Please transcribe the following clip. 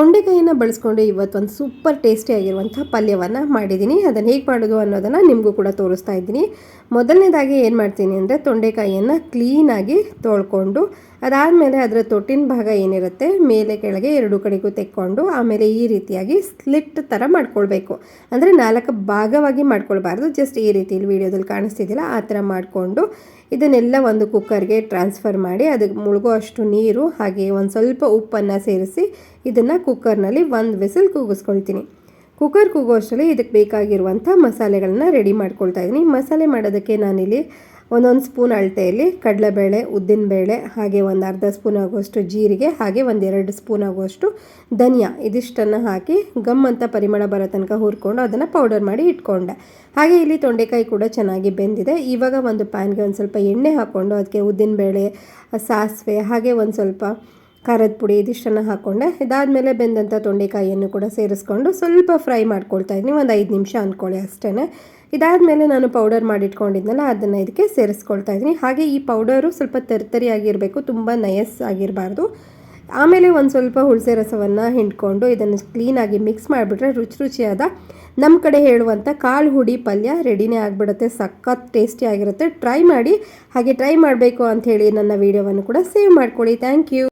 ತೊಂಡೆಕಾಯಿನ ಬಳಸ್ಕೊಂಡು ಇವತ್ತೊಂದು ಸೂಪರ್ ಟೇಸ್ಟಿಯಾಗಿರುವಂಥ ಪಲ್ಯವನ್ನು ಮಾಡಿದ್ದೀನಿ. ಅದನ್ನು ಹೇಗೆ ಮಾಡೋದು ಅನ್ನೋದನ್ನು ನಿಮಗೂ ಕೂಡ ತೋರಿಸ್ತಾ ಇದ್ದೀನಿ. ಮೊದಲನೇದಾಗಿ ಏನು ಮಾಡ್ತೀನಿ ಅಂದರೆ ತೊಂಡೆಕಾಯಿಯನ್ನು ಕ್ಲೀನಾಗಿ ತೊಳ್ಕೊಂಡು, ಅದಾದಮೇಲೆ ಅದರ ತೊಟ್ಟಿನ ಭಾಗ ಏನಿರುತ್ತೆ ಮೇಲೆ ಕೆಳಗೆ ಎರಡು ಕಡೆಗೂ ತೆಕ್ಕೊಂಡು, ಆಮೇಲೆ ಈ ರೀತಿಯಾಗಿ ಸ್ಲಿಟ್ ಥರ ಮಾಡ್ಕೊಳ್ಬೇಕು. ಅಂದರೆ ನಾಲ್ಕು ಭಾಗವಾಗಿ ಮಾಡ್ಕೊಳ್ಬಾರ್ದು. ಜಸ್ಟ್ ಈ ರೀತಿ ಇಲ್ಲಿ ವಿಡಿಯೋದಲ್ಲಿ ಕಾಣಿಸ್ತಿದ್ದಿಲ್ಲ, ಆ ಥರ ಮಾಡಿಕೊಂಡು ಇದನ್ನೆಲ್ಲ ಒಂದು ಕುಕ್ಕರ್ಗೆ ಟ್ರಾನ್ಸ್ಫರ್ ಮಾಡಿ, ಅದಕ್ಕೆ ಮುಳುಗೋ ಅಷ್ಟು ನೀರು ಹಾಗೆ ಒಂದು ಸ್ವಲ್ಪ ಉಪ್ಪನ್ನು ಸೇರಿಸಿ ಇದನ್ನು ಕುಕ್ಕರ್ನಲ್ಲಿ ಒಂದು ವಿಸಿಲ್ ಕೂಗಿಸ್ಕೊಳ್ತೀನಿ. ಕುಕ್ಕರ್ ಕೂಗೋಷ್ಟರಲ್ಲಿ ಇದಕ್ಕೆ ಬೇಕಾಗಿರುವಂಥ ಮಸಾಲೆಗಳನ್ನ ರೆಡಿ ಮಾಡ್ಕೊಳ್ತಾ ಇದ್ದೀನಿ. ಮಸಾಲೆ ಮಾಡೋದಕ್ಕೆ ನಾನಿಲ್ಲಿ ಒಂದೊಂದು ಸ್ಪೂನ್ ಅಳತೆಯಲ್ಲಿ ಕಡಲೆಬೇಳೆ ಉದ್ದಿನಬೇಳೆ ಹಾಗೆ ಒಂದು ಅರ್ಧ ಸ್ಪೂನ್ ಆಗುವಷ್ಟು ಜೀರಿಗೆ, ಹಾಗೆ ಒಂದು ಎರಡು ಸ್ಪೂನ್ ಆಗುವಷ್ಟು ಧನಿಯಾ ಇದಿಷ್ಟನ್ನು ಹಾಕಿ ಗಮ್ ಅಂತ ಪರಿಮಳ ಬರೋ ತನಕ ಹುರ್ಕೊಂಡು ಅದನ್ನು ಪೌಡರ್ ಮಾಡಿ ಇಟ್ಕೊಂಡೆ. ಹಾಗೆ ಇಲ್ಲಿ ತೊಂಡೆಕಾಯಿ ಕೂಡ ಚೆನ್ನಾಗಿ ಬೆಂದಿದೆ. ಇವಾಗ ಒಂದು ಪ್ಯಾನ್ಗೆ ಒಂದು ಸ್ವಲ್ಪ ಎಣ್ಣೆ ಹಾಕ್ಕೊಂಡು ಅದಕ್ಕೆ ಉದ್ದಿನಬೇಳೆ ಸಾಸಿವೆ, ಹಾಗೆ ಒಂದು ಸ್ವಲ್ಪ ಖಾರದ ಪುಡಿ ಇದಿಷ್ಟನ್ನು ಹಾಕ್ಕೊಂಡೆ ಇದಾದಮೇಲೆ ಬೆಂದಂಥ ತೊಂಡೆಕಾಯಿಯನ್ನು ಕೂಡ ಸೇರಿಸ್ಕೊಂಡು ಸ್ವಲ್ಪ ಫ್ರೈ ಮಾಡ್ಕೊಳ್ತಾ ಇದ್ದೀನಿ ಒಂದು ಐದು ನಿಮಿಷ ಅಂದ್ಕೊಳ್ಳಿ ಅಷ್ಟೇ ಇದಾದಮೇಲೆ ನಾನು ಪೌಡರ್ ಮಾಡಿಟ್ಕೊಂಡಿದ್ನಲ್ಲ, ಅದನ್ನು ಇದಕ್ಕೆ ಸೇರಿಸ್ಕೊಳ್ತಾ ಇದ್ದೀನಿ ಹಾಗೆ ಈ ಪೌಡರು ಸ್ವಲ್ಪ ತರಿತರಿಯಾಗಿರಬೇಕು, ತುಂಬ ನಯಸ್ ಆಗಿರಬಾರ್ದು. ಆಮೇಲೆ ಒಂದು ಸ್ವಲ್ಪ ಹುಳಸೆ ರಸವನ್ನು ಹಿಂಡ್ಕೊಂಡು ಇದನ್ನು ಕ್ಲೀನಾಗಿ ಮಿಕ್ಸ್ ಮಾಡಿಬಿಟ್ರೆ ರುಚಿ ರುಚಿಯಾದ ನಮ್ಮ ಕಡೆ ಹೇಳುವಂಥ ಕಾಳು ಹುಡಿ ಪಲ್ಯ ರೆಡಿನೇ ಆಗಿಬಿಡುತ್ತೆ. ಸಖತ್ ಟೇಸ್ಟಿ ಆಗಿರುತ್ತೆ. ಟ್ರೈ ಮಾಡಿ. ಹಾಗೆ ಟ್ರೈ ಮಾಡಬೇಕು ಅಂಥೇಳಿ ನನ್ನ ವೀಡಿಯೋವನ್ನು ಕೂಡ ಸೇವ್ ಮಾಡ್ಕೊಳ್ಳಿ. Thank you.